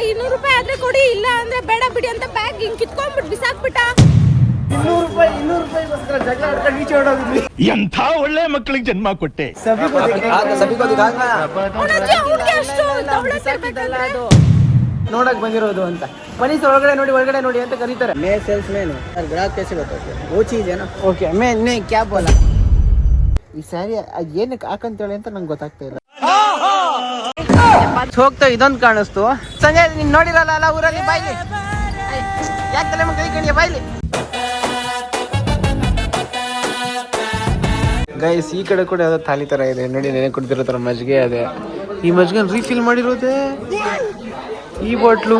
ಐನೂರು ರೂಪಾಯಿ ಆದ್ರೆ ಕೊಡಿ ಇಲ್ಲ ಅಂದ್ರೆ ಬೇಡ ಬಿಡಿ ಅಂತ ಬ್ಯಾಗ್ ಹಿಂಗ್ ಕಿತ್ಕೊಂಡ್ಬಿಟ್ಟು ಬಿಸಾಕ್ಬಿಟ್ಟ. ಇನ್ನೂರು ಎಂಥ ಒಳ್ಳೆ ಮಕ್ಕಳಿಗೆ ಜನ್ಮ ಕೊಟ್ಟೆ. ನೋಡಕ್ ಬಂದಿರೋದು ಅಂತ. ಮನೀಸ್ ಒಳಗಡೆ ನೋಡಿ ಒಳಗಡೆ ನೋಡಿ ಅಂತ ಕರೀತಾರೆ. ಮೇ ಸೇಲ್ಸ್ ಮೇನ್ ಗ್ರಾಹಕ ಕೇಸಿ ಗೊತ್ತಾಗ್ತದೆ ಓಚಿ ಓಕೆ ಮೇ ನೇ ಕ್ಯಾಬ್ ಅಲ್ಲ. ಈ ಸ್ಯಾರಿ ಏನಕ್ಕೆ ಹಾಕಂತೇಳಿ ಅಂತ ನಂಗೆ ಗೊತ್ತಾಗ್ತಾ ಇಲ್ಲ. ಹೋಗ್ತಾ ಇದೊಂದು ಕಾಣಿಸ್ತು. ಸಂಜೆ ನೀನ್ ನೋಡಿರಲ್ಲ ಅಲ್ಲ ಊರಲ್ಲಿ? ಬಾಯ್ಲಿ. ಯಾಕೆ ತಲೆ ಮಗ ಕಣಿಯ ಬಾಯ್ಲಿ. ಗೈಸ್ ಈ ಕಡೆ ಕೂಡ ಯಾವ್ದೋ ತಾಲಿ ತರ ಇದೆ. ನೋಡಿ, ನೆನೆ ಕುಡ್ದಿರೋ ತರ ಮಜ್ಜಿಗೆ ಅದೇ ಈ ಮಜ್ಜಿಗೆ ರೀಫಿಲ್ ಮಾಡಿರೋದೇ? ಈ ಬಾಟ್ಲು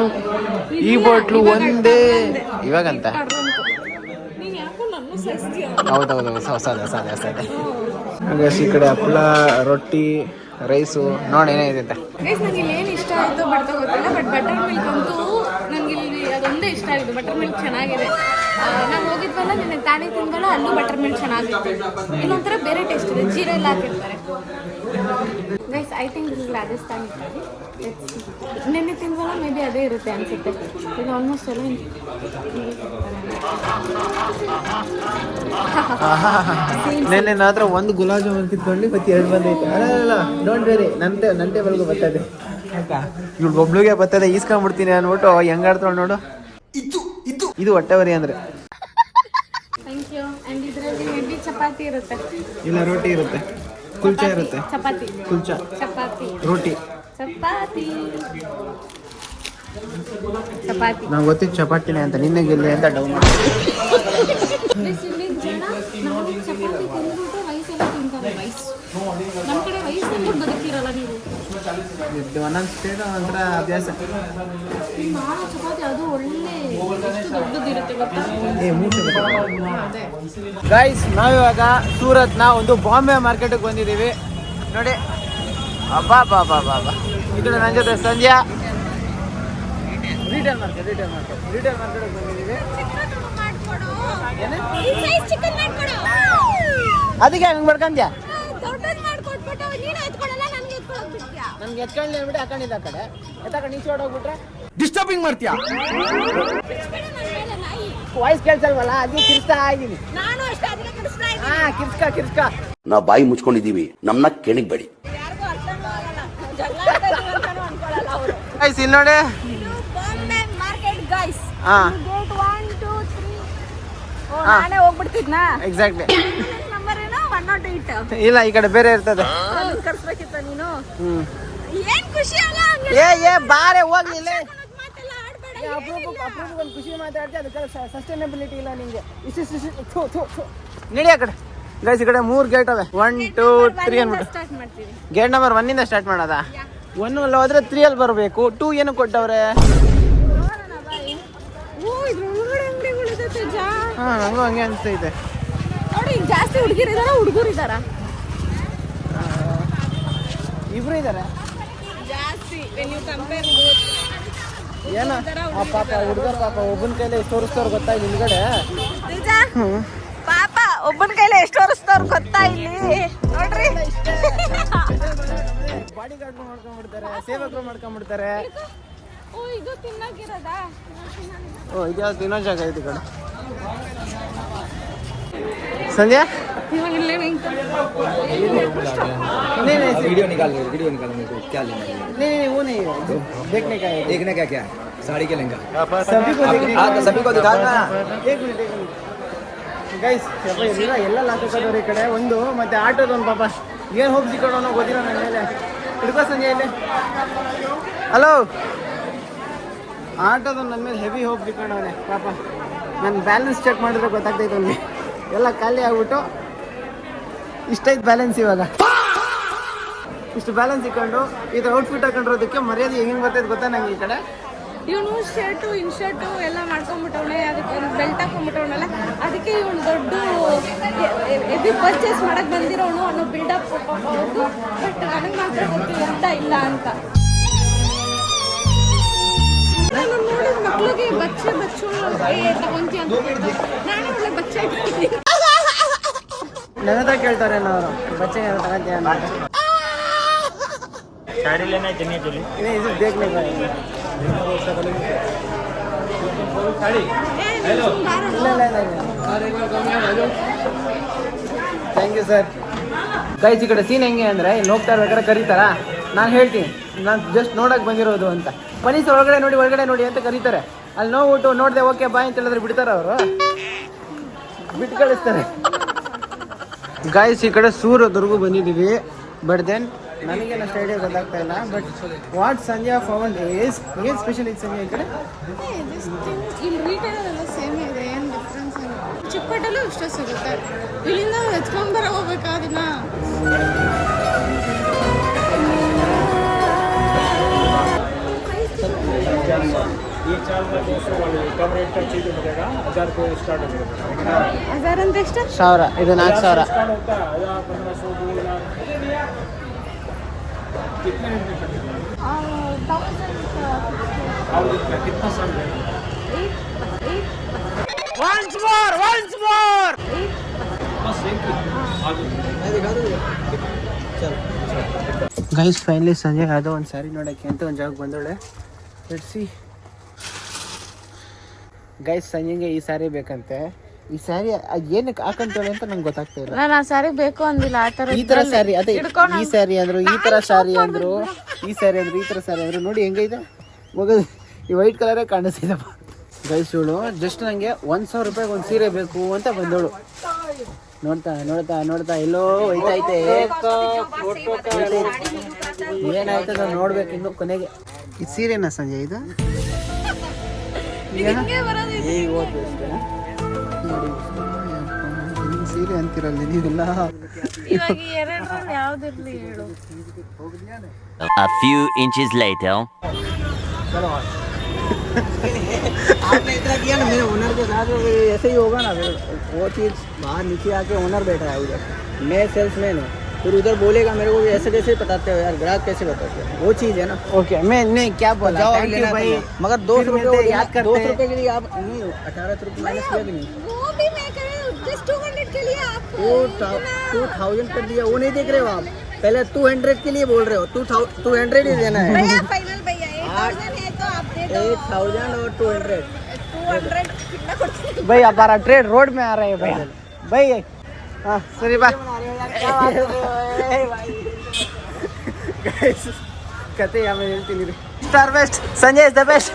ಈ ಬಾಟ್ಲು ಒಂದೇ. ಇವಾಗಂತ? ಹೌದೌದು, ಹೊಸ ಹೊಸದೆ ಹೊಸದೆ ಹೊಸದೆ ಈ ಕಡೆ ಹಪ್ಪಳ ರೊಟ್ಟಿ ರೈಸು ನೋಡಿ ಏನಿದೆ ಅಂತ. ನನಗೆ ಇಲ್ಲಿ ಏನು ಇಷ್ಟ ಆಯಿತು ಬಟ್ ಗೊತ್ತಿಲ್ಲ ಬಟ್ ಬಟರ್ ಮಿಲ್ಕ್ ಅಂತೂ ನನಗೆ ಇಲ್ಲಿ ಅದೊಂದೇ ಇಷ್ಟ ಆಗಿದೆ. ಬಟರ್ ಮಿಲ್ಕ್ ಚೆನ್ನಾಗಿದೆ. ನಾವು ಹೋಗಿದ್ವಲ್ಲ, ನಿನ್ನೆ ತಾನೇ ತಿಂದಲ್ಲ ಅಲ್ಲೂ ಬಟರ್ ಮಿಲ್ಕ್ ಚೆನ್ನಾಗಿತ್ತು. ಇನ್ನೊಂಥರ ಬೇರೆ ಟೇಸ್ಟ್ ಇದೆ. ಜೀರ ಎಲ್ಲ ಹಾಕಿರ್ತಾರೆ. ಗೈಸ್ ಐ ಥಿಂಕ್ ರಾಜಸ್ಥಾನ್ ನಿನ್ನೆ ತಿಂದವಲ್ಲ ಮೇ ಬಿ ಅದೇ ಇರುತ್ತೆ ಅನ್ಸುತ್ತೆ. ಇದು ಆಲ್ಮೋಸ್ಟ್ ಎಲ್ಲ ನೆನ್ನೆ ನಾತ್ರ ಒಂದು ಗುಲಾಬ್ ಜಾಮೂನ್ ಕಿತ್ಕೊಂಡು ಮತ್ತೆ ಎರಡು ಬಂದೈತೆ. ಅಲ್ಲ ಅಲ್ಲ ಡೋಂಟ್ ವೆರಿ ನಂತೆ ನಂತೆ ಬಲ್ಗು ಬರ್ತದೆ. ಇವ್ಳು ಒಬ್ಳಿಗೆ ಬರ್ತದೆ ಈಸ್ಕೊಂಡ್ಬಿಡ್ತೀನಿ ಅಂದ್ಬಿಟ್ಟು ಹೆಂಗಾಡ್ತಾಳೆ ನೋಡು. ಇದು ಇದು. ಇದು ಹೊಟ್ಟೆವರಿ ಅಂದ್ರೆ. ಚಪಾತಿ ಇರುತ್ತೆ. ಇಲ್ಲ ರೋಟಿ ಇರುತ್ತೆ. ಕುಲ್ಚಾ ಇರುತ್ತೆ. ಚಪಾತಿ. ಕುಲ್ಚಾ. ಚಪಾತಿ. ರೋಟಿ. ಚಪಾತಿ. ಚಪಾತಿ. ನಾವು ಗೊತ್ತಿದ್ದು ಚಪಾತಿನೇ ಅಂತ ನಿನ್ನೆ ಗೆಲ್ಲಿ ಅಂತ ಡೌನ್ ಒಂದೊಂದು ಸ್ಟೇಟ್ ಒಂಥರ ಅಭ್ಯಾಸ. ಗೈಸ್ ನಾವಿವಾಗ ಸೂರತ್ನ ಒಂದು ಬಾಂಬೆ ಮಾರ್ಕೆಟಿಗೆ ಬಂದಿದ್ದೀವಿ. ನೋಡಿ. ಅಬ್ಬಾ ಬಾಬಾ ಬಾ ಬಾ ಬಾ ಈ ಕಡೆ ನನ್ನ ಜೊತೆ Sandhya. Retail market retail market retail ಬಂದಿದ್ದೀವಿ. ಅದಕ್ಕೆ ಹಂಗೆ ಮಾಡ್ಕೊಂಡ್ಯಾ ನಮ್ಗೆ ಎತ್ಕೊಂಡು ಹಾಕೊಂಡಿದ್ದ ಆ ಕಡೆ. ಎತ್ತಕೊಂಡು ಈಚೆ ಡಿಸ್ಟರ್ಬಿಂಗ್ ಮಾಡ್ತೀಯಾ? ವಾಯ್ಸ್ ಕೇಳ್ಸಲ್ವಲ್ಲ? ಅದಕ್ಕೆ ಕಿರ್ಸ್ತಾ ಇದ್ದೀನಿ ನಾನು ಅಷ್ಟೇ ಅದಕ್ಕೆ ಕಡಿಸ್ತಾ ಇದ್ದೀನಿ ಹಾ ಕಿರ್ಸ್ಕ ಕಿರ್ಸ್ಕ ನಾವು ಬಾಯಿ ಮುಚ್ಕೊಂಡಿದ್ದೀವಿ. ನಮ್ಮನ್ನ ಕೆಣಿಗ್ಬೇಡಿ ಯಾರಿಗೂ ಅರ್ಥನೂ ಆಗಲ್ಲ ಜಗಳ ಆಡ್ತಾ ಇದೀವಿ ಅಂತಾನೂ ಅನ್ಕೊಳ್ಳಲ್ಲ ಗೈಸ್ ಇಲ್ಲಿ ನೋಡಿ. ಹಾ. ಎಕ್ಸಾಕ್ಟ್ಲಿ ಏಯ್ಟ್ ಇಲ್ಲ ಈ ಕಡೆ ಬೇರೆ ಇರ್ತದೆ. ಕರ್ಸ್ಬೇಕಿತ್ತ ನೀನು? ಹ್ಮ್. ಖುಷಿ ಅಲ್ಲ ಏ ಏ ಬಾರೆ ಹೋಗ್ಲಿಲ್ಲ ಒಂದು ಖುಷಿ ಮಾತಾಡ್ತೀವಿ ಅದಕ್ಕೆ ಸಸ್ಟೈನಬಿಲಿಟಿ ಇಲ್ಲ ನಡಿ ಆ ಕಡೆ. ಗೈಸ್ ಈ ಕಡೆ ಮೂರು ಗೇಟ್ ಅವೆ. ಒನ್ ಟೂ ತ್ರೀ ಅನ್ಬಿಟ್ಟು. ಸ್ಟಾರ್ಟ್ ಮಾಡ್ತೀವಿ. ಗೇಟ್ ನಂಬರ್ ಒನ್ನಿಂದ ಸ್ಟಾರ್ಟ್ ಮಾಡೋದ? ಒನ್ ಅಲ್ಲಿ ಹೋದ್ರೆ ತ್ರೀ ಅಲ್ಲಿ ಬರಬೇಕು. ಟೂ ಏನು ಕೊಟ್ಟವ್ರೆ? ಇದ್ರ ಹಾಂ ನಂಗೂ ಹಂಗೆ ಅನಿಸ್ತೈತೆ ನೋಡಿ ಈಗ ಜಾಸ್ತಿ ಹುಡುಗಿರಿದಾರ ಹುಡುಗರು ಇದಾರ ಇಬ್ರು ಇದ್ದಾರೆ ಜಾಸ್ತಿ ಏನು? ಆ ಪಾಪ ಹುಡುಗರು ಪಾಪ ಒಬ್ಬನ ಕೈಲಿ ತೋರಿಸ್ತವ್ರು ಗೊತ್ತಾ ಇಲ್ಲಿ ಹಿಂದ್ಗಡೆ? ಪಾಪ ಒಬ್ಬನ ಕೈಲಿ ಎಷ್ಟು ವರ್ಷದವ್ರು ಗೊತ್ತಾ ಇಲ್ಲಿ? ನೋಡ್ರಿ. ಬಾಡಿ ಗಾರ್ಡ್ ಮಾಡ್ಕೊಂಡ್ಬಿಡ್ತಾರೆ ಸೇವಕರು ಮಾಡ್ಕೊಂಡ್ಬಿಡ್ತಾರೆ ಓ ಇದು ತಿನ್ನಕಿರೋದಾ ಓ ಇದ್ಯಾವ್ದು ಇನ್ನೊಂದು ಜಾಗ ಐತೆ ಈ ಕಡೆ ಸಂಧ್ಯಾ ಇವಾಗ ಇಲ್ಲೇ ನಿಂತು नहीं नहीं वीडियो निकाल लो वीडियो निकालो मेरे को क्या लेना है नहीं नहीं वो नहीं है देखने का है देखने का क्या साड़ी के लहंगा सभी को देखने हाँ तो सभी को दिखाना एक मिनट एक मिनट ಗೈಸ್ ಯಪ್ಪ ಎಲ್ಲ ಎಲ್ಲ ಲಾಕಕ್ಕದವ್ರು ಈ ಕಡೆ ಒಂದು ಮತ್ತೆ ಆಟೋದ ಒಂದು ಪಾಪ ಏನು ಹೋಗಿ ಸಿಕ್ಕೋಣ ಗೊತ್ತಿಲ್ಲ ನನ್ನ ಮೇಲೆ ಹಿಡ್ಕೋ ಸಂಜೆ ಇಲ್ಲಿ. ಹಲೋ ಆಟೋದ ನನ್ನ ಮೇಲೆ ಹೆವಿ ಹೋಗಿ ಬಿಟ್ಕೊಂಡವನೆ ಪಾಪ. ನನ್ನ ಬ್ಯಾಲೆನ್ಸ್ ಚೆಕ್ ಮಾಡಿದ್ರೆ ಗೊತ್ತಾಗ್ತೈತೆ ಅವ್ನಿಗೆ. ಎಲ್ಲ ಖಾಲಿ ಆಗ್ಬಿಟ್ಟು ಇಷ್ಟೈತೆ ಬ್ಯಾಲೆನ್ಸ್ ಇವಾಗ. ಇಷ್ಟು ಬ್ಯಾಲೆನ್ಸ್ ಇಕ್ಕೊಂಡು ಥರ ಔಟ್ಫಿಟ್ ಹಾಕೊಂಡಿರೋದಕ್ಕೆ ಮರ್ಯಾದೆ ಹೆಂಗೆ ಬರ್ತೈತೆ ಗೊತ್ತಾ ನಂಗೆ ಈ ಕಡೆ? ಇವನು ಶರ್ಟು ಇನ್ ಶರ್ಟು ಎಲ್ಲ ಮಾಡ್ಕೊಂಡ್ಬಿಟ್ಟವನೆ ಅದಕ್ಕೆ ಒಂದು ಬೆಲ್ಟ್ ಹಾಕೊಂಡ್ಬಿಟ್ಟವನಲ್ಲ ಅದಕ್ಕೆ ಇವನು ದೊಡ್ಡ ಎವಿ ಪರ್ಚೇಸ್ ಮಾಡಕ್ ಬಂದಿರೋನು ಅನ್ನೋ ಬಿಲ್ಡಪ್ ಹೌದು ಬಟ್ ನನಗೆ ಮಾತ್ರ ಗೊತ್ತಿಲ್ಲ ಅಂತ ಇಲ್ಲ ಅಂತ. ನಾನು ನೋಡಿದ ಮಕ್ಳಿಗೆ ಬಚ್ಚೆ ಬಚ್ಚು ನಾನು ತಗೊಂತಿ ಅಂತ ನಾನು ಒಳ್ಳೆ ಬಚ್ಚೆ ನನ್ನ ಕೇಳ್ತಾರೆ ಅವರು. ಬಚ್ಚೆ ತಗೊಂತೀಯ ಅಂತ sari thank you sir guys ಈ ಕಡೆ ಸೀನ್ ಹೆಂಗೆ ಅಂದರೆ ಇಲ್ಲಿ ಹೋಗ್ತಾ ಇರ್ಬೇಕಾದ್ರೆ ಕರೀತಾರ? ನಾನು ಹೇಳ್ತೀನಿ. ನಾನು ಜಸ್ಟ್ ನೋಡಕ್ಕೆ ಬಂದಿರೋದು ಅಂತ. ಪೊಲೀಸ್ ಒಳಗಡೆ ನೋಡಿ ಒಳಗಡೆ ನೋಡಿ ಅಂತ ಕರೀತಾರೆ. ಅಲ್ಲಿ ನೋವು ನೋಡಿದೆ ಓಕೆ ಬಾಯ್ ಅಂತ ಹೇಳಿದ್ರೆ ಬಿಡ್ತಾರೆ ಅವರು? ಬಿಟ್ಟು ಕಳಿಸ್ತಾರೆ ಗಾಯಸ್ ಈ ಕಡೆ ಸೂರದುರ್ಗು ಬಂದಿದ್ದೀವಿ. ಬಟ್ ದೆನ್ ನನಗೇನು ಅಷ್ಟು ಐಡಿಯಾ ಗೊತ್ತಾಗ್ತಾ ಇಲ್ಲ ಬಟ್ ವಾಟ್ ಸಂಜೆ ಫೌಂಡ್ ಏಸ್ ಏನು ಸ್ಪೆಷಲ್ ಇದೆ ಸಂಜೆ ಈ ಕಡೆ? ಇಲ್ಲಿ ರಿಟೇಲ್ ಎಲ್ಲ ಸೇಮ್ ಇದೆ ಏನು ಡಿಫ್ರೆನ್ಸ್ ಚಿಕ್ಕಪೇಟೆಲ್ಲೂ ಇಷ್ಟೇ ಸಿಗುತ್ತೆ. ಇಲ್ಲಿಂದ ಎತ್ಕೊಂಡ್ ಬರ ಹೋಗ್ಬೇಕಾ ಹಜಾರ್ ಅಂದ್ರೆ ಎಷ್ಟು ಸಾವಿರ ಇದು ನಾಲ್ಕು ಸಾವಿರ. ಗೈಸ್ ಫೈನಲಿ ಸಂಜೆ ಯಾವುದೋ ಒಂದು ಸ್ಯಾರಿ ನೋಡೋಕ್ಕೆ ಅಂತ ಒಂದು ಜಾಗಕ್ಕೆ ಬಂದೋಳೆ ಸಿ ಗೈಸ್ ಸಂಜೆಗೆ ಈ ಸ್ಯಾರಿ ಬೇಕಂತೆ ಈ ಸ್ಯಾರಿ ಏನಕ್ಕೆ ಹಾಕೊಂತೇಳಿ ಅಂತ ನಂಗೆ ಗೊತ್ತಾಗ್ತಾ ಇಲ್ಲ. ನಾನು ಆ ಸ್ಯಾರಿ ಬೇಕು ಅಂದಿಲ್ಲ ಆ ಥರ ಈ ತರ ಸ್ಯಾರಿ ಅದೇ ಈ ಸ್ಯಾರಿ ಅಂದ್ರು ಈ ತರ ಸ್ಯಾರಿ ಅಂದ್ರು ಈ ಸ್ಯಾರಿ ಅಂದ್ರು ಈ ತರ ಸ್ಯಾರಿ ಅಂದ್ರು ನೋಡಿ ಹೆಂಗೈತೆ. ಮಗ ಈ ವೈಟ್ ಕಲರೇ ಕಾಣಿಸ್ತಿದಪ್ಪ ಗೈಸ್ ಇವಳು ಜಸ್ಟ್ ನನಗೆ ಒಂದು ಸಾವಿರ ರೂಪಾಯಿಗೆ ಒಂದು ಸೀರೆ ಬೇಕು ಅಂತ ಬಂದವಳು. ನೋಡ್ತಾ ನೋಡ್ತಾ ನೋಡ್ತಾ ಎಲ್ಲೋ ಹೋಯ್ತೈತೆ. ಏನಾಯ್ತು ನಾನು ನೋಡ್ಬೇಕು ಇನ್ನು ಕೊನೆಗೆ. ಈ ಸೀರೆನಾ ಸಂಜೆ ಇದು? ಏ ಓದ್ತು ಅಷ್ಟೇ ನೋಡಿ ಈ ಸೀರೆ ಅಂತಿರಲ್ಲ ನೀವೆಲ್ಲ ಇವಾಗ ಎರಡರಲ್ಲಿ ಯಾವ್ದಿರ್ಲಿ ಹೇಳು A few inches later. चलो आपने इतना किया ना मेरे ओनर के साथ वो ऐसे ही होगा ना फिर वो चीज़ बाहर नीचे आके ओनर बैठा है उधर मैं सेल्समैन हूँ फिर उधर बोलेगा मेरे को भी ऐसे कैसे बताते हो यार ग्राहक कैसे बताते हो वो चीज़ है ना ओके मैं नहीं क्या बोला जाओ, थैंक यू लेना भाई तो मगर दो फिर सौ मिलते हैं, रुपये याद दो करते सौ हैं रुपये के लिए आप नहीं अठारह सौ रुपये माइनस किया कि नहीं वो भी मैं कर? रही हूँ जस्ट के लिए आप टू थाउज़ेंड कर दिया वो नहीं देख रहे हो आप। पहले टू हंड्रेड के लिए बोल रहे हो। टू टू हंड्रेड ही देना है। भैया फाइनल भैया एट थाउज़ेंड है तो आप दे दो। एट थाउज़ेंड और टू हंड्रेड टू हंड्रेड कितना पड़ता भाई हमारा ट्रेन रोड में आ रहे हैं भैया। भाई हाँ सॉरी बात कहते हैं हमें star best Sanjay is the best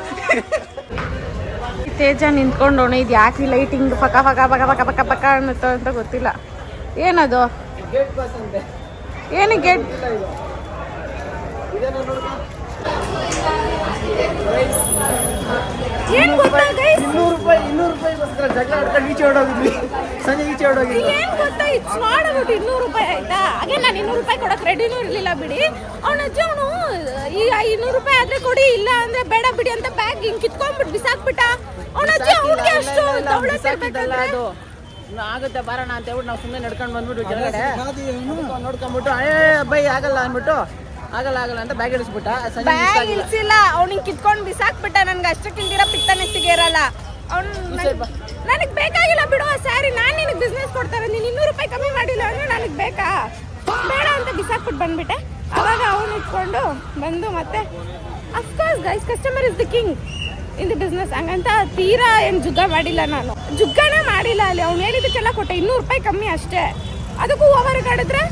Teja ನಿಂತ್ಕೊಂಡು ಇದು ಯಾಕೆ ಲೈಟಿಂಗ್ ಪಕ ಪಕ ಪಕ ಪಕ ಪಕ ಪಕ ಅನ್ನುತ್ತೋ ಅಂತ ಗೊತ್ತಿಲ್ಲ. ಏನದು? ಏನು ಗೇಟ್ ಏನ್ ಗೊತ್ತಾ ಗೈಸ್ ಇನ್ನೂರು ರೂಪಾಯಿ ಇನ್ನೂರು ರೂಪಾಯಿಗೋಸ್ಕರ ಜಗಳ ಆಡ್ಕೊಂಡು ಈಚೆ ಹೊಡೋಗಿದ್ವಿ ಸಂಜೆ ಈಚೆ ಹೊಡೋಗಿದ್ವಿ ಏನ್ ಗೊತ್ತಾ? ಇಟ್ಸ್ ನಾಟ್ ಅಬೌಟ್ ಇನ್ನೂರು ರೂಪಾಯಿ ಆಯ್ತಾ? ಹಾಗೆ ನಾನು ಇನ್ನೂರು ರೂಪಾಯಿ ಕೊಡಕ್ಕೆ ರೆಡಿನೂ ಇರಲಿಲ್ಲ ಬಿಡಿ. ಅವನ ಅಜ್ಜಿ ಅವನು ಈ ಇನ್ನೂರು ರೂಪಾಯಿ ಆದ್ರೆ ಕೊಡಿ ಇಲ್ಲ ಅಂದ್ರೆ ಬೇಡ ಬಿಡಿ ಅಂತ ಬ್ಯಾಗ್ ಹಿಂಗ್ ಕಿತ್ಕೊಂಡ್ಬಿಟ್ಟು ಬಿಸಾಕ್ಬಿಟ್ಟ. ಅವನ ಅಜ್ಜಿ ಅವ್ನಿಗೆ ಅಷ್ಟು ಬಿಸಾಕಿದ್ದಲ್ಲ ಅದು. ಆಗುತ್ತೆ ಬರೋಣ ಅಂತ ಹೇಳ್ಬಿಟ್ಟು ನಾವು ಸುಮ್ಮನೆ ನಡ್ಕೊಂಡು ಬಂದ್ಬಿಟ್ಟು ನೋಡ್ಕೊಂಡ್- ನೋಡ್ಕೊಂಡ್ಬಿಟ್ಟು ಏ ಬೈ ಆಗಲ್ಲ ಅಂದ್ಬಿಟ್ಟು ಆಗಲ್ಲ ಆಗಲ್ಲ ಅಂತ ಬ್ಯಾಗ್ ಇಳಿಸ್ಬಿಟ್ಟ. ಬ್ಯಾಗ್ ಇಳಿಸಿಲ್ಲ. ಅವ್ನಿಗೆ ಕಿತ್ಕೊಂಡು ಬಿಸಾಕ್ಬಿಟ್ಟ ನನ್ಗೆ. ಅಷ್ಟಕ್ಕಿಲ್ದಿರ ಪಿತ್ತ ಸಿಗಿರಲ್ಲ ಇರಲ್ಲ ಅವ್ನು ನನಗೆ ಬೇಕಾಗಿಲ್ಲ ಬಿಡು ಸ್ಯಾರಿ ನಾನು ನಿನಗೆ ಬಿಸ್ನೆಸ್ ಕೊಡ್ತಾರೆ ನೀನು ಇನ್ನೂರು ರೂಪಾಯಿ ಕಮ್ಮಿ ಮಾಡಿಲ್ಲ ಅಂದ್ರೆ ನನಗೆ ಬೇಕಾ? ಬೇಡ ಅಂತ ಬಿಸಾಕ್ಬಿಟ್ಟು ಬಂದ್ಬಿಟ್ಟೆ. ಅವಾಗ ಅವನು ಇಟ್ಕೊಂಡು ಬಂದು ಮತ್ತೆ of course guys customer is the king in the business ಹಂಗಂತ ತೀರಾ ಏನು ಜುಗ್ಗ ಮಾಡಿಲ್ಲ ನಾನು. ಜುಗ್ಗನೇ ಮಾಡಿಲ್ಲ ಅಲ್ಲಿ. ಅವ್ನು ಹೇಳಿದ್ದಕ್ಕೆಲ್ಲ ಕೊಟ್ಟೆ. ಇನ್ನೂರು ರೂಪಾಯಿ ಕಮ್ಮಿ ಅಷ್ಟೇ. ಅದಕ್ಕೂ ಓವರ್ ಕಾಡಿದ್ರೆ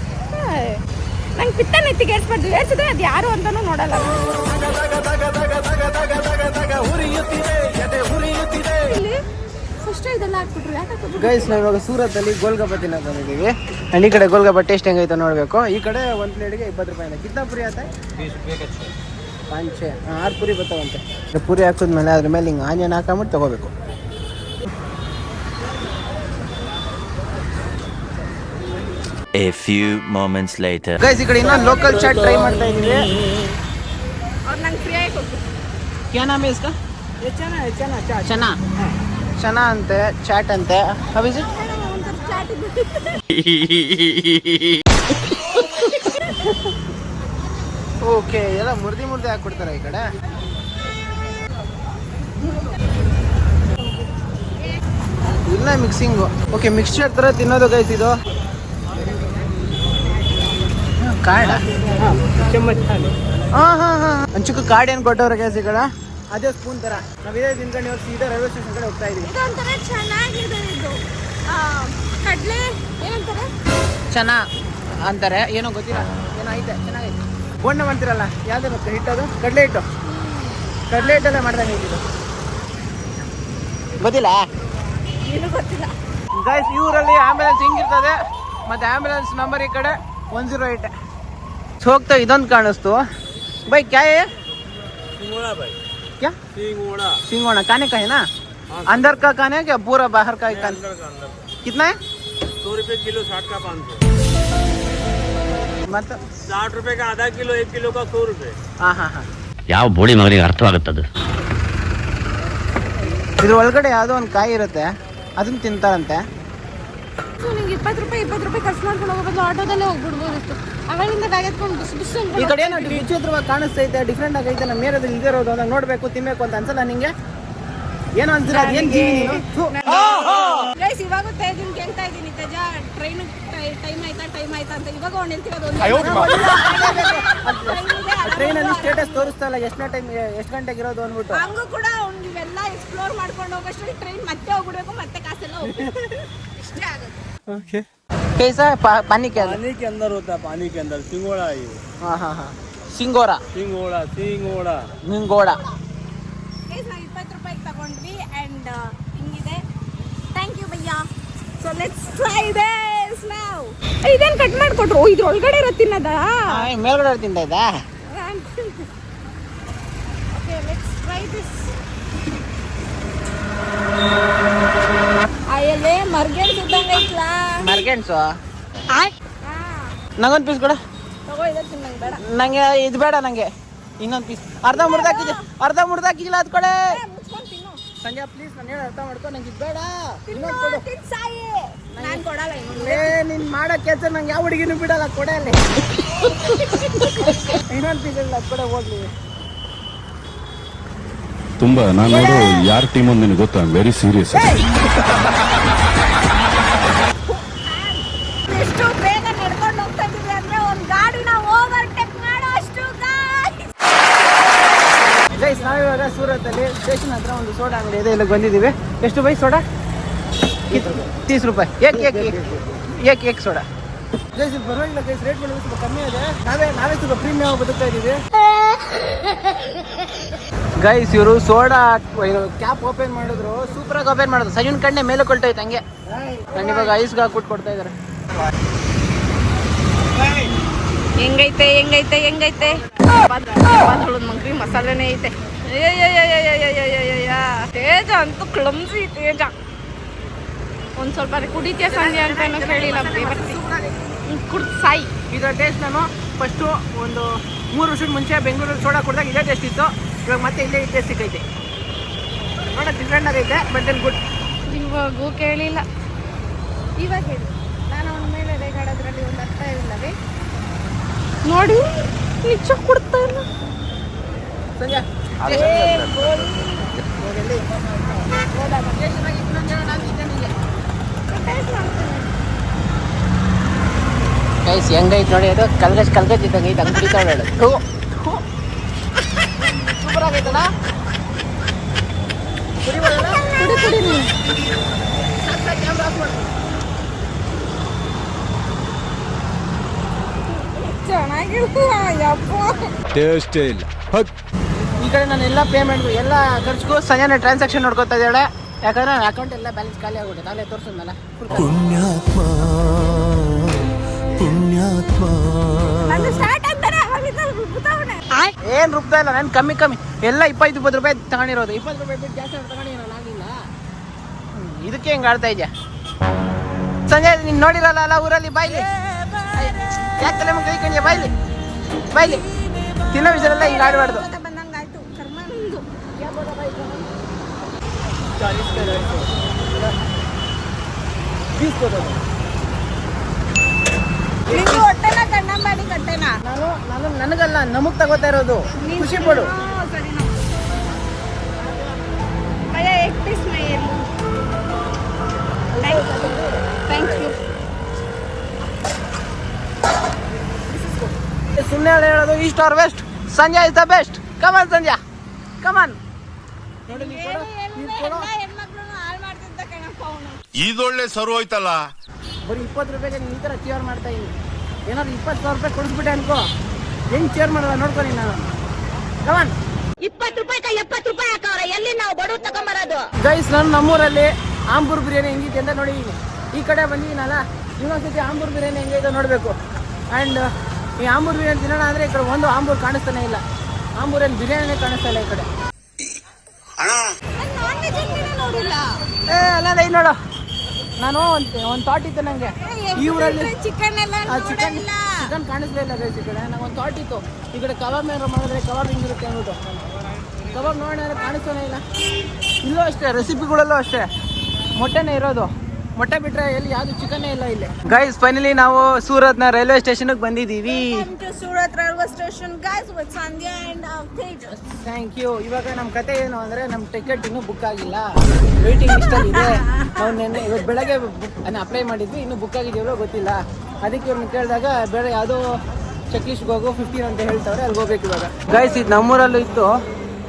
ನಂಗೆ ಪಿತ್ತ ನೆತ್ತಿಗೆ ಏರ್ಸ್ಬಾರ್ದು ಏರ್ಸಿದ್ರೆ ಅದು ಯಾರು ಅಂತಾನೂ ನೋಡಲ್ಲ. ಇಲ್ಲಿ ಫಸ್ಟ್ ಇದೆಲ್ಲ ಹಾಕ್ಬಿಟ್ರು. ಗೈಸ್ ನಾವು ಇವಾಗ ಸೂರತ್ತಲ್ಲಿ ಗೋಲ್ಗಪ್ಪ ಬಂದಿದ್ದೀವಿ. ಆ್ಯಂಡ್ ಈ ಕಡೆ ಗೋಲ್ಗಪ್ಪ ಟೇಸ್ಟ್ ಹೆಂಗೈತೆ ನೋಡಬೇಕು. ಈ ಕಡೆ ಒಂದು ಪ್ಲೇಟ್ಗೆ ಇಪ್ಪತ್ತು ರೂಪಾಯಿ ಕಿತ್ತ ಪುರಿ ಆತ? ಪಂಚೆ. ಆರು ಪುರಿ ಬರ್ತಾವಂತೆ. ಪುರಿ ಹಾಕಿದ್ಮೇಲೆ ಅದ್ರ ಮೇಲೆ ಹಿಂಗೆ ಆನಿಯನ್ ಹಾಕೊಂಬಿಟ್ಟು ತೊಗೋಬೇಕು. A few moments later. Guys ಈ ಕಡೆ ಇನ್ನೊಂದು ಲೋಕಲ್ ಚಾಟ್ ಟ್ರೈ ಮಾಡ್ತಾ ಇದ್ದೀವಿ. ಅವ್ರು ನಂಗೆ ಫ್ರೀಯಾಗಿ ಕೊಡ್ತಾರೆ ಕ್ಯಾ ಚೆನ್ನ ಚೆನ್ನ ಚನಾ ಚನಾ ಅಂತೆ ಚಾಟ್ ಅಂತೆ ಹೌ ಇಸ್ ಇಟ್ ಒಂಥರ ಚಾಟ್ ಓಕೆ ಎಲ್ಲ ಮುರ್ದಿ ಮುರ್ದಿ ಹಾಕ್ಬಿಡ್ತಾರೆ ಈ ಕಡೆ. ಇಲ್ಲ ಮಿಕ್ಸಿಂಗು ಓಕೆ ಮಿಕ್ಸ್ಚರ್ ಥರ ತಿನ್ನೋದು ಗೈಸ್ ಇದು. ಕಾಡ ಹಾಂ ಹಾಂ ಹಾಂ. ಹಂಚಕ್ಕೆ ಕಾಡು ಏನು ಕೊಟ್ಟವ್ರೆ ಈ ಕಡೆ ಅದೇ ಸ್ಪೂನ್ ತರ. ನಾವು ಇದೇ ತಿನ್ಕೊಂಡು ಸೀದಾ ರೈಲ್ವೆ ಸ್ಟೇಷನ್ ಕಡೆ ಹೋಗ್ತಾ ಇದೀವಿ. ಇದೊಂಥರ ಚೆನ್ನಾಗಿದೆ ಇದು. ಆ, ಕಡ್ಲೆ ಏನಂತಾರೆ? ಚೆನ್ನ ಅಂತಾರೆ. ಏನೋ ಗೊತ್ತಿಲ್ಲ. ಏನಾಯ್ತೆ ಐತೆ ಚೆನ್ನಾಗೈತೆ. ಬೋಂಡ ಮಾಡ್ತಿರಲ್ಲ ಯಾವ್ದು ಹಿಟ್ಟು ಅದು? ಕಡಲೆ ಹಿಟ್ಟು. ಕಡಲೆ ಹಿಟ್ಟೆಲ್ಲ ಮಾಡ್ದಂಗೆ ಇದು ಗೊತ್ತಿಲ್ಲ? ಏನು ಗೊತ್ತಿಲ್ಲ. ಗೈಸ್ ಇವರಲ್ಲಿ ಊರಲ್ಲಿ ಆಂಬ್ಯುಲೆನ್ಸ್ ಹಿಂಗಿರ್ತದೆ? ಮತ್ತೆ ಆಂಬ್ಯುಲೆನ್ಸ್ ನಂಬರ್ ಈ ಕಡೆ ಒನ್ ಜೀರೋ ಏಟ್ ಹೋಗ್ತಾ ಇದೊಂದು ಕಾಣಿಸ್ತು ಬೈ ಕ್ಯಾ है सिंगोड़ा भाई क्या सिंगोड़ा सिंगोड़ा खाने का है ना अंदर का खाने है क्या पूरा बाहर का ही खाने अंदर का अंदर कितना है सौ रुपये किलो साठ का पाँच सौ मतलब साठ रुपये का आधा किलो एक किलो का सौ रुपये ಹಾಂ ಹಾಂ ಹಾಂ ಯಾವ ಬೋಳಿ ಮಗನಿಗೆ ಅರ್ಥವಾಗುತ್ತದು ಇದ್ರ ಒಳಗಡೆ ಯಾವುದೋ ಒಂದು ಕಾಯಿ ಇರುತ್ತೆ ಅದನ್ನ ತಿಂತಾರಂತೆ ಸೊ ನಿಂಗೆ ಇಪ್ಪತ್ತು ರೂಪಾಯಿ ಇಪ್ಪತ್ತು ರೂಪಾಯಿ ಖರ್ಚು ಮಾಡ್ಕೊಂಡು ಹೋಗೋ ಬದಲು ಆಟೋದಲ್ಲೇ ಹೋಗ್ಬಿಡ್ಬೋದಿತ್ತು ಅವಾಗಿಂದ ಬ್ಯಾಗ್ ಎತ್ಕೊಂಡು ಬಿಸಿ ಬಿಸಿ ಈ ಕಡೆ ಏನೋ ವಿಚಿತ್ರವಾಗಿ ಕಾಣಿಸ್ತೈತೆ ಡಿಫ್ರೆಂಟ್ ಆಗೈತೆ ನಮ್ಮ ಇರೋದು ಅದಾಗ ನೋಡ್ಬೇಕು ತಿನ್ಬೇಕು ಅಂತ ಅನ್ಸಲ್ಲ ನಿಂಗೆ? ಏನು ಅನ್ಸಿಲ್ಲ ಏನು ಜೀವಿ. ಗೈಸ್ ಇವಾಗ ತೇಜನ್ ಕೇಳ್ತಾ ಇದ್ದೀನಿ ತೇಜ ಟ್ರೈನ್ ಟೈಮ್ ಆಯ್ತಾ ಟೈಮ್ ಆಯ್ತಾ ಅಂತ. ಇವಾಗ ಒಂದು ಹೇಳ್ತೀವಿ ಟ್ರೈನಲ್ಲಿ ಸ್ಟೇಟಸ್ ತೋರಿಸ್ತಾ ಇಲ್ಲ ಎಷ್ಟನೇ ಟೈಮ್ ಎಷ್ಟು ಗಂಟೆಗೆ ಇರೋದು ಅಂದ್ಬಿಟ್ಟು. ಹಂಗೂ ಕೂಡ ಅವ್ನು ಇವೆಲ್ಲ ಎಕ್ಸ್ಪ್ಲೋರ್ ಮಾಡ್ಕೊಂಡು ಹೋಗೋಷ್ಟು ಟ್ರೈನ್ ಮತ್ತೆ ಹೋಗ್ಬಿಡ್ಬೇಕು ಮತ್ತೆ ಕಾಸೆಲ್ಲ ಹೋಗ್ಬೇಕು. ಇಷ್ಟೇ ಆಗುತ್ತೆ. कैसा है पा, पानी क्या है पानी के अंदर होता है पानी के अंदर सिंगोड़ा है ये हाँ हाँ हाँ सिंगोरा सिंगोड़ा सिंगोड़ा निंगोड़ा ಗೈಸ್ ನಾವು ಇಪ್ಪತ್ತು ರೂಪಾಯಿಗೆ ತಗೊಂಡ್ವಿ ಆ್ಯಂಡ್ ಹಿಂಗಿದೆ ಥ್ಯಾಂಕ್ ಯು ಭಯ್ಯ ಸೊ ಲೆಟ್ಸ್ ಟ್ರೈ ದಿಸ್ ನಾವ್ ಇದೇನು ಕಟ್ ಮಾಡಿಕೊಟ್ರು ಓ ಇದ್ರ ಒಳಗಡೆ ಇರೋ ತಿನ್ನದ ಮೇಲ್ಗಡೆ ತಿಂತ ಇದ್ದಾ ಓಕೆ ಲೆಟ್ಸ್ ಟ್ರೈ ದಿಸ್ ಅಯ್ಯಲ್ಲೇ ಮರ್ಗೆಣ್ ಸುತ್ತಂಗೆ ಐತ್ಲಾ? ಮರ್ಗೆಣ್ಸು ನಂಗೊಂದು ಪೀಸ್ ಕೊಡ. ತಗೋ ಇದೆ ತಿನ್ನಂಗೆ ಬೇಡ. ನಂಗೆ ಇದು ಬೇಡ ನಂಗೆ. ಇನ್ನೊಂದು ಪೀಸ್ ಅರ್ಧ ಮುರ್ದಾಕಿದೆ. ಅರ್ಧ ಮುರ್ದಾಕಿಲ್ಲ ಅದು ಕೊಡೆ. ಮುಚ್ಕೊಂಡು ತಿನ್ನು. ಸಂಜೆ ಪ್ಲೀಸ್ ನಾನು ಹೇಳಿ ಅರ್ಥ ಮಾಡ್ಕೊ ನಂಗೆ ಇದು ಬೇಡ. ಇನ್ನೊಂದು ಕೊಡು. ತಿನ್ ಸಾಯಿ. ನಾನು ಕೊಡಲ್ಲ ಇನ್ನೊಂದು ಏ ನೀನ್ ಮಾಡೋ ಕೆಲಸ ನಂಗೆ ಯಾವ ಹುಡುಗಿನೂ ಬಿಡಲ್ಲ ಕೊಡೆ ಅಲ್ಲಿ. ಇನ್ನೊಂದು ಪೀಸ್ ಇಲ್ಲ ಅದು ಕೊಡೆ ಹೋಗ್ಲಿ. ತುಂಬಾ ನಾನು ನೋಡು ಯಾರ ಟೀಮ್ ಅಂತ ನಿನಗೆ ಗೊತ್ತಾ? ವೆರಿ ಸೀರಿಯಸ್ ಒಂದು ನಾವಿವಾಗ ಸೂರತ್ತಲ್ಲಿ ಸ್ಟೇಷನ್ ಹತ್ರ ಒಂದು ಸೋಡಾ ಅಂಗಡಿ ಇದೆ. ಇಲ್ಲಿ ಬಂದಿದ್ದೀವಿ. ಎಷ್ಟು ಬೈ ಸೋಡಾ ತೀಸ್ ರೂಪಾಯಿ. ಏಕ್ ಏಕ್ ಏಕ್. ಏಕ್ ಸೋಡಾ ಗೈಸ್ ಇದು ಪರವಾಗಿಲ್ಲ ಗೈಸ್ ರೇಟ್ಗಳು ಸ್ವಲ್ಪ ಕಮ್ಮಿ ಇದೆ. ನಾವೇ ನಾವೇ ಸ್ವಲ್ಪ ಪ್ರೀಮಿಯಂ ಬದುಕ್ತಾ ಇದ್ದೀವಿ. ಗೈಸ್ ಇವರು ಸೋಡಾ ಕ್ಯಾಪ್ ಓಪನ್ ಮಾಡಿದ್ರು. ಸೂಪರ್ ಆಗಿ ಓಪನ್ ಮಾಡಿದ್ರು. ಸೈನ್ ಕಣ್ಣೆ ಮೇಲೆ ಕೊಳ್ತೈತೆ ಹಂಗೆ. ನಾನು ಇವಾಗ ಐಸ್ಗೆ ಹಾಕ್ಬಿಟ್ಟು ಕೊಡ್ತಾ ಇದಾರೆ. ಹೆಂಗೈತೆ ಹೆಂಗೈತೆ ಹೆಂಗೈತೆ? ಮಂಗ್ರಿ ಮಸಾಲೆನೇ ಐತೆ. ತೇಜ ಅಂತೂ ಕ್ಲಮ್ಸಿ ತೇಜ. ಒಂದ್ ಸ್ವಲ್ಪ ಕುಡಿತೀಯ ಸಂಜೆ ಅಂತ ಕೇಳಿಲ್ಲ ಕುಡ್ ಸಾಯಿ. ಇದರ ಟೇಸ್ಟ್ ನಾನು ಫಸ್ಟು ಒಂದು ಮೂರು ವರ್ಷದ ಮುಂಚೆ ಬೆಂಗಳೂರಲ್ಲಿ ಸೋಡಾ ಕುಡ್ದಾಗ ಇದೇ ಟೇಸ್ಟ್ ಇತ್ತು. ಇವಾಗ ಮತ್ತೆ ಇಲ್ಲೇ ಟೇಸ್ಟ್ ಸಿಕ್ಕೈತೆ. ನೋಡೋಕೆ ಡಿಫ್ರೆಂಟ್ ಆಗೈತೆ ಬಟ್ ದೆನ್ ಗುಡ್ ಇವಾಗೂ ಕೇಳಿಲ್ಲ. ಇವಾಗ ಹೇಳಿ. ನಾನು ಅವನ ಮೇಲೆ ರೇಗಾಡೋದ್ರಲ್ಲಿ ಒಂದು ಅರ್ಥ ಇಲ್ಲವೇ? ನೋಡಿ ನಿಜ ಕೊಡ್ತಾ ಇಲ್ಲ. ಸಂಜೆ. ಗೈಸ್ ಹೆಂಗೈತೆ ನೋಡಿ ಅದು ಕಲ್ಗಜ್ ಕಲ್ಗಜ್ ಇದ್ದಂಗೆ ಐತೆ ಹಂಗೆ ಕುಡಿತಾ ಹೇಳು ಸೂಪರ್ ಆಗೈತಲ್ಲ? ಕುಡಿಬೋದಲ್ಲ? ಕುಡಿ ಕುಡಿ ನೀನು. ಚೆನ್ನಾಗಿಲ್ಲ ಯಪ್ಪ. ಟೇಸ್ಟೇ ಇಲ್ಲ. ಹಕ್ ಈ ಕಡೆ ನಾನು ಎಲ್ಲ ಪೇಮೆಂಟ್ ಎಲ್ಲ ಖರ್ಚಿಗೂ ಸಂಜೆನೆ ಟ್ರಾನ್ಸಾಕ್ಷನ್ ನೋಡ್ಕೊತಾ ಇದ್ದಾಳೆ. ಯಾಕಂದ್ರೆ ನನ್ನ ಅಕೌಂಟ್ ಎಲ್ಲ ಬ್ಯಾಲೆನ್ಸ್ ಖಾಲಿ ಆಗ್ಬಿಟ್ಟು ನಾಳೆ ತೋರಿಸಿದ್ನಲ್ಲ. ನಂದು ಸ್ಟಾರ್ಟ್ ಏನ್ ರೂಪಾಯಿ ಇಲ್ಲ ನಾನು ಕಮ್ಮಿ ಕಮ್ಮಿ. ಎಲ್ಲ ಇಪ್ಪತ್ತು ಇಪ್ಪತ್ತು ರೂಪಾಯಿ ತಗೊಂಡಿರೋದು. ಇಪ್ಪತ್ತು ರೂಪಾಯಿ ಬಿಟ್ಟು ಜಾಸ್ತಿ ಆಗಿಲ್ಲ. ಇದಕ್ಕೆ ಹೆಂಗೆ ಆಡ್ತಾ ಇದೆಯಾ? ಸಂಜೆ ನೀನು ನೋಡಿರಲ್ಲ ಅಲ್ಲ ಊರಲ್ಲಿ? ಬಾಯ್ಲಿ. ಯಾಕೆ ತಲೆ ಮುಗಿ ಕೈಕೊಂಡ್ಯ ಬಾಯ್ಲಿ. ಬಾಯ್ಲಿ. ತಿನ್ನೋ ವಿಷಯಲ್ಲ ಈಗ ಆಡಬಾರ್ದು. ಬಂದಂಗಾಯ್ತು ಕರ್ಮ ನಾನು ನಾನು ನನಗಲ್ಲ ನಮಗ್ ತಗೋತಾ ಇರೋದು. ಖುಷಿ ಪಡು. ಸುಮ್ಮನೆ ಹೇಳೋದು east or west Sanjay is the best come on Sanjay come on ಇದೊಳ್ಳೆ ಸರು ಹೋಯ್ತಲ್ಲ? ಬರೀ ಇಪ್ಪತ್ತು ರೂಪಾಯಿಗೆ ನೀನು ಈ ಥರ ಚೇರ್ ಮಾಡ್ತಾ ಇದ್ದೀನಿ ಏನಾದ್ರು ಇಪ್ಪತ್ತು ಸಾವಿರ ರೂಪಾಯಿ ಕೊಡಿಸ್ಬಿಟ್ಟೆ ಅನ್ಕೋ. ಹೆಂಗ್ ಚೇರ್ ಮಾಡಲ್ಲ ನೋಡ್ಕೊ ನೀನು. ನಾನು ಕವನ್ ಇಪ್ಪತ್ತು ರೂಪಾಯಿ ಎಪ್ಪತ್ತು ರೂಪಾಯಿ ಹಾಕವ್ರೆ. ಎಲ್ಲಿ ನಾವು ಬಡವ್ರು ತಗೊಂಬರೋದು? ಗೈಸ್ ನಾನು ನಮ್ಮೂರಲ್ಲಿ ಆಂಬೂರ್ ಬಿರಿಯಾನಿ ಹೆಂಗಿದೆ ಅಂತ ನೋಡಿದ್ದೀನಿ ಈ ಕಡೆ ಬಂದಿದ್ದೀನಲ್ಲ ಇನ್ನೊಂದ್ಸತಿ ಆಂಬೂರ್ ಬಿರಿಯಾನಿ ಹೆಂಗಿದೆ ನೋಡಬೇಕು. ಆ್ಯಂಡ್ ಈ ಆಂಬೂರ್ ಬಿರಿಯಾನಿ ತಿನ್ನೋಣ ಅಂದರೆ ಈ ಕಡೆ ಒಂದು ಆಂಬೂರ್ ಕಾಣಿಸ್ತಾನೆ ಇಲ್ಲ. ಆಂಬೂರಲ್ಲಿ ಬಿರಿಯಾನಿನೇ ಕಾಣಿಸ್ತಾ ಇಲ್ಲ ಈ ಕಡೆ. ನೋಡಿಲ್ಲ. ಏ ಅಲ್ಲ ನೋಡು. ನಾನು ಒಂದು ಒಂದು ಥಾಟ್ ಇತ್ತು ನನಗೆ ಈ ಊರಲ್ಲಿ ಚಿಕನ್ ಚಿಕನ್ ಚಿಕನ್ ಕಾಣಿಸ್ಲಿಲ್ಲ ಗೈಸ್ ಈ ಕಡೆ. ನಂಗೆ ಒಂದು ಥಾಟ್ ಇತ್ತು. ಈ ಕಡೆ ಕಬಾಬ್ ಏನಾರು ಮಾಡಿದ್ರೆ ಕಬಾಬ್ ಹಿಂಗಿರುತ್ತೆ ಅಂದ್ಬಿಟ್ಟು. ಕಬಾಬ್ ನೋಡೋಣ ಕಾಣಿಸ್ತಾನೆ ಇಲ್ಲ. ಇಲ್ಲೂ ಅಷ್ಟೇ ರೆಸಿಪಿಗಳಲ್ಲೂ ಅಷ್ಟೇ. ಮೊಟ್ಟೆನೇ ಇರೋದು. ಮೊಟ್ಟೆ ಬಿಟ್ರೆ ಎಲ್ಲಿ ಯಾವ್ದು ಚಿಕನ್ನೇ ಇಲ್ಲ ಇಲ್ಲಿ. ಗೈಸ್ ಫೈನಲಿ ನಾವು ಸೂರತ್ನ ರೈಲ್ವೆ ಸ್ಟೇಷನ್ ಬಂದಿದೀವಿ Surat railway station guys with Sandhya and Tejas thank you ಇವಾಗ ನಮ್ಮ ಕತೆ ಏನು ಅಂದ್ರೆ ನಮ್ಮ ಟಿಕೆಟ್ ಇನ್ನೂ ಬುಕ್ ಆಗಿಲ್ಲ. ವೇಟಿಂಗ್ ಲಿಸ್ಟಲ್ಲಿ ಇದೆ. ನಾವು ನಿನ್ನೆ ಇವತ್ತು ಬೆಳಗ್ಗೆ ಅಪ್ಲೈ ಮಾಡಿದ್ವಿ. ಇನ್ನೂ ಬುಕ್ ಆಗಿದೆಯೋ ಗೊತ್ತಿಲ್ಲ. ಅದಕ್ಕೆ ಇವ್ರನ್ನ ಕೇಳಿದಾಗ ಬೇರೆ ಯಾವುದೋ ಚೆಕ್ ಹೋಗೋ ಹೋಗು ಫಿಫ್ಟೀನ್ ಅಂತ ಹೇಳ್ತಾವ್ರೆ ಅಲ್ಲಿ ಹೋಗ್ಬೇಕು ಇವಾಗ. ಗೈಸ್ ಇದು ನಮ್ಮೂರಲ್ಲೂ ಇತ್ತು.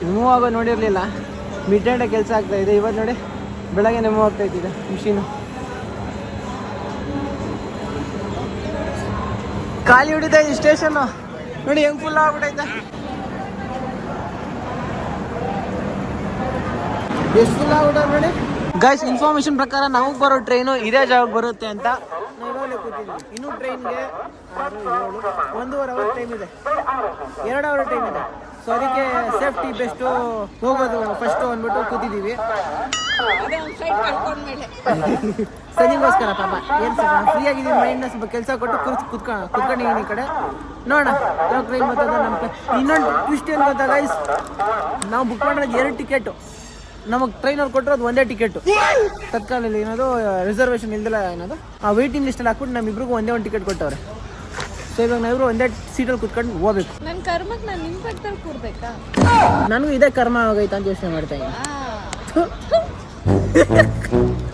ಇದು ಆಗ ನೋಡಿರಲಿಲ್ಲ. ಮಿಡ್ ಡೇ ಕೆಲಸ ಆಗ್ತಾ ಇದೆ. ಇವತ್ತು ನೋಡಿ ಬೆಳಗ್ಗೆ ಮೂವ್ ಆಗ್ತಾ ಇದ್ದಿದೆ ಮಿಷಿನು ಖಾಲಿ ಹಿಡಿದೆ ಈ ಸ್ಟೇಷನ್ ನೋಡಿ ಹೆಂಗ್ ಫುಲ್ ಆಗ್ಬಿಟ್ಟೈತೆ ಎಷ್ಟು ಫುಲ್ ಆಗ್ಬಿಟ್ಟ ನೋಡಿ. ಗೈಸ್ ಇನ್ಫಾರ್ಮೇಶನ್ ಪ್ರಕಾರ ನಮಗೆ ಬರೋ ಟ್ರೈನು ಇದೇ ಜಾಗಕ್ಕೆ ಬರುತ್ತೆ ಅಂತ. ಇನ್ನು ಇವಾಗಲೇ ಕೂತಿದ್ವಿ. ಇನ್ನೂ ಟ್ರೈನ್ಗೆ ಒಂದೂವರೆ ಅವರ್ ಟೈಮ್ ಇದೆ. ಎರಡು ಅವರ್ ಟೈಮ್ ಇದೆ. ಸೊ ಅದಕ್ಕೆ ಸೇಫ್ಟಿ ಬೆಸ್ಟು ಹೋಗೋದು ಫಸ್ಟು ಅಂದ್ಬಿಟ್ಟು ಕೂತಿದ್ದೀವಿ. ಸನಿಗೋಸ್ಕರ ಪಾಪ ಏನು ಸರ್ ಫ್ರೀ ಆಗಿದ್ದೀನಿ ಮೈಂಡ್ನ ಸ್ವಲ್ಪ ಕೆಲಸ ಕೊಟ್ಟು ಕುರ್ತು ಕುತ್ಕೊ ಕುತ್ಕೊಂಡಿದ್ದೀನಿ ಈ ಕಡೆ. ನೋಡೋಣ ಟ್ರೈನ್ ಬರ್ತದೆ ನಮ್ಮ ಇನ್ನೊಂದು ಟ್ವಿಸ್ಟ್ ಏನು ಗೊತ್ತಾ ಗೈಸ್ ನಾವು ಬುಕ್ ಮಾಡಿರೋದು ಎರಡು ಟಿಕೆಟು ನಮಗೆ ಕೊಟ್ಟರು ಅದು ಒಂದೇ ಟಿಕೆಟು ತತ್ಕಾಲದಲ್ಲಿ ಏನದು ರಿಸರ್ವೇಷನ್ ಇಲ್ದಿಲ್ಲ ಏನದು ಆ ವೇಟಿಂಗ್ ಲಿಸ್ಟಲ್ಲಿ ಹಾಕ್ಬಿಟ್ಟು ನಮ್ಮಿಬ್ರಿಗೂ ಒಂದೇ ಒಂದು ಟಿಕೆಟ್ ಕೊಟ್ಟವ್ರೆ. ಸೊ ಇವಾಗ ನಾವಿಬ್ರು ಒಂದೇ ಸೀಟಲ್ಲಿ ಕುತ್ಕೊಂಡು ಹೋಗ್ಬೇಕು. ನನ್ನ ಕರ್ಮಕ್ಕೆ ನಾನು ನಿಮ್ಮ ಪಕ್ಕದಲ್ಲಿ ಕೂರ್ಬೇಕಾ? ನನಗೂ ಇದೇ ಕರ್ಮ ಆಗೈತೆ ಅಂತ ಯೋಚನೆ ಮಾಡ್ತಾ ಇದ್ದೀನಿ.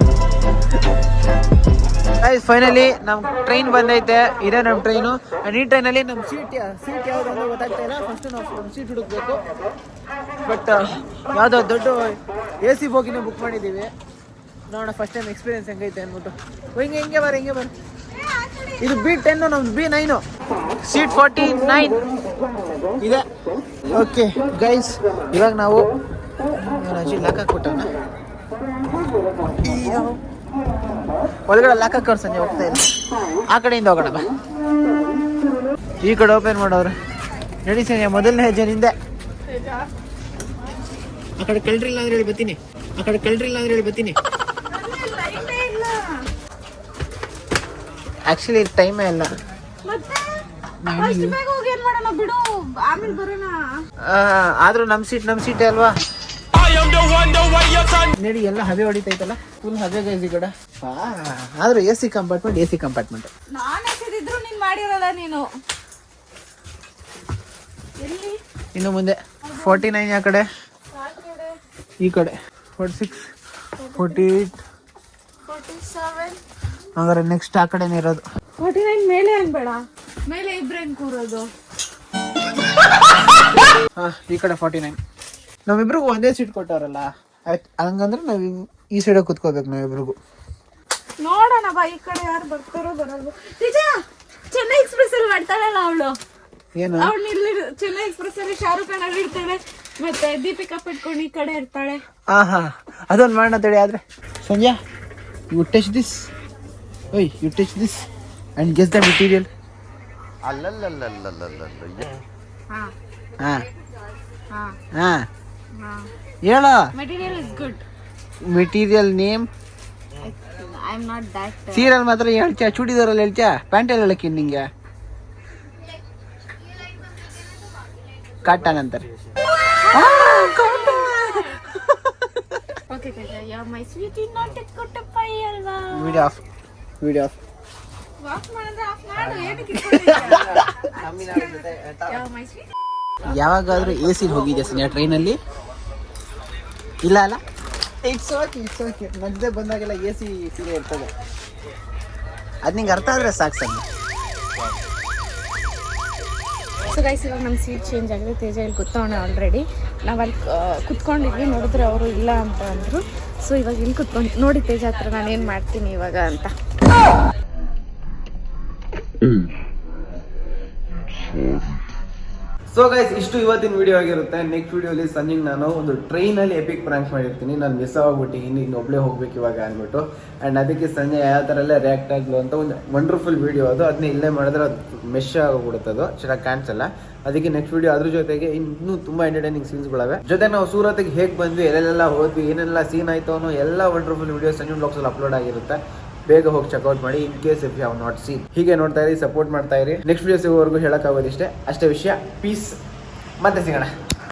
ಫೈನಲಿ ನಮ್ಮ ಟ್ರೈನ್ ಬಂದೈತೆ. ಇದೆ ನಮ್ಮ ಟ್ರೈನು ಈ ಟ್ರೈನಲ್ಲಿ ನಮ್ಮ ಸೀಟ್ ಸೀಟ್ ಯಾವ್ದು ಅಂತ ಗೊತ್ತಾಗ್ತಾ ಇಲ್ಲ. ಫಸ್ಟ್ ನಾವು ನಮ್ಮ ಸೀಟ್ ಹುಡುಕ್ಬೇಕು. ಬಟ್ ಯಾವುದೋ ದೊಡ್ಡ ಎ ಸಿ ಬೋಗಿನೇ ಬುಕ್ ಮಾಡಿದ್ದೀವಿ. ನೋಡೋಣ ಫಸ್ಟ್ ಟೈಮ್ ಎಕ್ಸ್ಪೀರಿಯನ್ಸ್ ಹೆಂಗೈತೆ ಅಂದ್ಬಿಟ್ಟು ಹಿಂಗೆ ಹಿಂಗೆ ಬರ ಹಿಂಗೆ ಬರ ಇದು ಬಿ ಟೆನ್ನು ನಮ್ದು B nine seat forty nine ಇದೆ. ಓಕೆ ಗೈಸ್ ಇವಾಗ ನಾವು ಲಾಕ್ ಹಾಕ್ಬಿಟ್ಟವನ. ಒಳಗಡೆ ಲಾಕ್ ಹಾಕೋರು ಸಂಜೆ ಹೋಗ್ತಾ ಇಲ್ಲ ಆ ಕಡೆಯಿಂದ ಹೋಗೋಣ ಬಾ. ಈ ಕಡೆ ಓಪನ್ ಮಾಡೋರು. ನಡಿ ಸಂಜೆ ಮೊದಲನೇ ಹೆಜ್ಜೆ ನಿಂದೆ ಆ ಕಡೆ ಕಳ್ರಿಲ್ಲ ಅಂದ್ರೆ ಹೇಳಿ ಬತ್ತೀನಿ ಆ ಕಡೆ ಕಳ್ರಿಲ್ಲ ಅಂದ್ರೆ ಹೇಳಿ ಬತ್ತೀನಿ ಆಕ್ಚುಲಿ ಟೈಮೇ ಇಲ್ಲ. ಆದ್ರೂ ನಮ್ ಸೀಟ್ ನಮ್ ಸೀಟ್ ಅಲ್ವಾ? ನಡಿ ಎಲ್ಲ ಹವೆ ಹೊಡಿತೈತಲ್ಲ? ಫುಲ್ ಹವೆ ಗೈಸ್ ಈ ಕಡೆ. ಆ, ಆದ್ರೆ A C compartment A C compartment ನಾನು ಹೆಸರಿದ್ರು ನೀನ್ ಮಾಡಿರಲ್ಲ ನೀನು. ಎಲ್ಲಿ? ಇನ್ನು ಮುಂದೆ. ಫೋರ್ಟಿ ನೈನ್ ಆ ಕಡೆ. ಈ ಕಡೆ. Forty six forty eight forty seven ಹಂಗಾರೆ ನೆಕ್ಸ್ಟ್ ಆ ಕಡೆನೇ ಇರೋದು. ಫೋರ್ಟಿ ನೈನ್ ಮೇಲೆ ಅನ್ಬೇಡ. ಮೇಲೆ ಇಬ್ರೇನ್ ಕೂರೋದು? ಹಾ ಈ ಕಡೆ ಫಾರ್ಟಿ ನೈನ್ ನಾವಿಬ್ರಿಗೂ ಒಂದೇ ಸೀಟ್ ಕೊಟ್ಟವ್ರಲ್ಲ. ಆಯ್ತು ಹಂಗಂದ್ರೆ ನಾವು ಈ ಸೈಡಲ್ಲಿ ಕುತ್ಕೋಬೇಕು ನಾವಿಬ್ರಿಗೂ. ನೋಡೋಣ ಬಾ ಈ ಕಡೆ ಯಾರು ಬರ್ತಾರೋ ಬರಲ್ವೋ ನಿಜ? ಚೆನ್ನೈ ಎಕ್ಸ್ಪ್ರೆಸ್ ಅಲ್ಲಿ ಮಾಡ್ತಾಳಲ್ಲ ಅವಳು. ಏನು? ಅವಳು ಇಲ್ಲಿ ಚೆನ್ನೈ ಎಕ್ಸ್ಪ್ರೆಸ್ ಅಲ್ಲಿ ಶಾರುಖ್ ಖಾನ್ ಅಲ್ಲಿ ಇರ್ತಾಳೆ ಮತ್ತೆ ದೀಪಿಕಾ ಪಟ್ಕೊಂಡು ಈ ಕಡೆ ಇರ್ತಾಳೆ. ಆಹಾ ಹಾ ಅದೊಂದು ಮಾಡೋಣ ತಡಿ ಆದ್ರೆ. ಸಂಜಯ್ ಯು ಟಚ್ ದಿಸ್ ಓಯ್ you touch this and guess the material ಹಾ ಹಾ ಹಾ ಹಾ ಹೇಳ. Material is good material name I am not that serial ಮಾತ್ರ ಹೇಳ್ತೀಯ ಚೂಡಿದಾರಲ್ಲಿ ಪ್ಯಾಂಟ್ ಪ್ಯಾಂಟಲ್ಲಿ ಹೇಳಕ್ಕೆ ನಿಂಗೆ. ಕಾಟನ್ ನಂತರ okay ya my sweet in not ಕೊಟ್ಟ ಪೈ ಅಲ್ವಾ? Video off video off walk ಮಾಡಿದ್ರೆ ಆಫ್ ಮಾಡು ಏನಕ್ಕೆ ಯಾ ಮೈ ಸ್ವೀಟ್ ಯಾವಾಗಾದ್ರೂ ಎ ಸಿ ಹೋಗಿದ್ಯಾ ಸಿನಿಯಾ ಟ್ರೈನಲ್ಲಿ ಇಲ್ಲ ಅಲ್ಲ? ಇಟ್ಸ್ ಓಕೆ ಇಟ್ಸ್ ಓಕೆ ಮಧ್ಯೆ ಬಂದಾಗೆಲ್ಲ ಎ ಸಿ ಸೀರೆ ಇರ್ತದೆ. ಅದು ನಿಂಗೆ ಅರ್ಥ ಆದರೆ ಸಾಕು ಸರ್. ಸೊ ಗೈಸ್ ಇವಾಗ ನಮ್ಮ ಸೀಟ್ ಚೇಂಜ್ ಆಗಿದೆ. ತೇಜ ಇಲ್ಲಿ ಕೂತವಣ ಆಲ್ರೆಡಿ ನಾವು ಅಲ್ಲಿ ಕುತ್ಕೊಂಡಿದ್ವಿ ನೋಡಿದ್ರೆ ಅವರು ಇಲ್ಲ ಅಂತ ಅಂದರು. ಸೊ ಇವಾಗ ಇಲ್ಲಿ ಕುತ್ಕೊಂಡು ನೋಡಿ ತೇಜ ಹತ್ರ ನಾನು ಏನು ಮಾಡ್ತೀನಿ ಇವಾಗ ಅಂತ. ಸೊ ಗೈಸ್ ಇಷ್ಟು ಇವತ್ತಿನ ವಿಡಿಯೋ ಆಗಿರುತ್ತೆ. ನೆಕ್ಸ್ಟ್ ವಿಡಿಯೋಲಿ ಸಂಜೆಗೆ ನಾನು ಒಂದು ಟ್ರೈನಲ್ಲಿ ಎಪಿಕ್ ಪ್ರಾಂಕ್ ಮಾಡಿರ್ತೀನಿ. ನಾನು ಮಿಸ್ ಆಗ್ಬಿಟ್ಟು ಇನ್ನು ಒಬ್ಬಳೇ ಹೋಗ್ಬೇಕು ಇವಾಗ ಅಂದ್ಬಿಟ್ಟು. ಆ್ಯಂಡ್ ಅದಕ್ಕೆ ಸಂಜೆ ಯಾವ ಥರ ಎಲ್ಲ ರಿಯಾಕ್ಟ್ ಆಗಲು ಅಂತ ಒಂದು ವಂಡರ್ಫುಲ್ ವಿಡಿಯೋ ಅದು. ಅದನ್ನ ಇಲ್ಲೇ ಮಾಡಿದ್ರೆ ಅದು ಮೆಶ್ ಆಗಿಬಿಡುತ್ತೆ ಅದು. ಚೆನ್ನಾಗಿ ಕಾಣಿಸಲ್ಲ. ಅದಕ್ಕೆ ನೆಕ್ಸ್ಟ್ ವಿಡಿಯೋ ಅದ್ರ ಜೊತೆಗೆ ಇನ್ನೂ ತುಂಬ ಎಂಟರ್ಟೈನಿಂಗ್ ಸೀನ್ಸ್ಗಳವೆ ಜೊತೆ ನಾವು ಸೂರತ್ಗೆ ಹೇಗೆ ಬಂದ್ವಿ ಎಲ್ಲೆಲ್ಲ ಹೋದ್ವಿ, ಏನೆಲ್ಲ ಸೀನ್ ಆಯಿತು ಅನ್ನೋ ಎಲ್ಲ ವಂಡರ್ಫುಲ್ ವಿಡಿಯೋ ಸಂಜೆ ಬ್ಲಾಗ್ಸಲ್ಲಿ ಅಪ್ಲೋಡ್ ಆಗಿರುತ್ತೆ. ಬೇಗ ಹೋಗಿ ಚೆಕ್ಔಟ್ ಮಾಡಿ ಇನ್ ಕೇಸ್ ಇಫ್ ಯಾವ ನಾಟ್ ಸೀನ್ ಹೀಗೆ ನೋಡ್ತಾ ಇರಿ ಸಪೋರ್ಟ್ ಮಾಡ್ತಾ ಇರಿ. ನೆಕ್ಸ್ಟ್ ಸಿಗೋವರೆಗೂ ಹೇಳೋಕ್ಕಾಗೋದಿಷ್ಟೇ. ಅಷ್ಟೇ ವಿಷಯ ಪೀಸ್ ಮತ್ತೆ ಸಿಗೋಣ.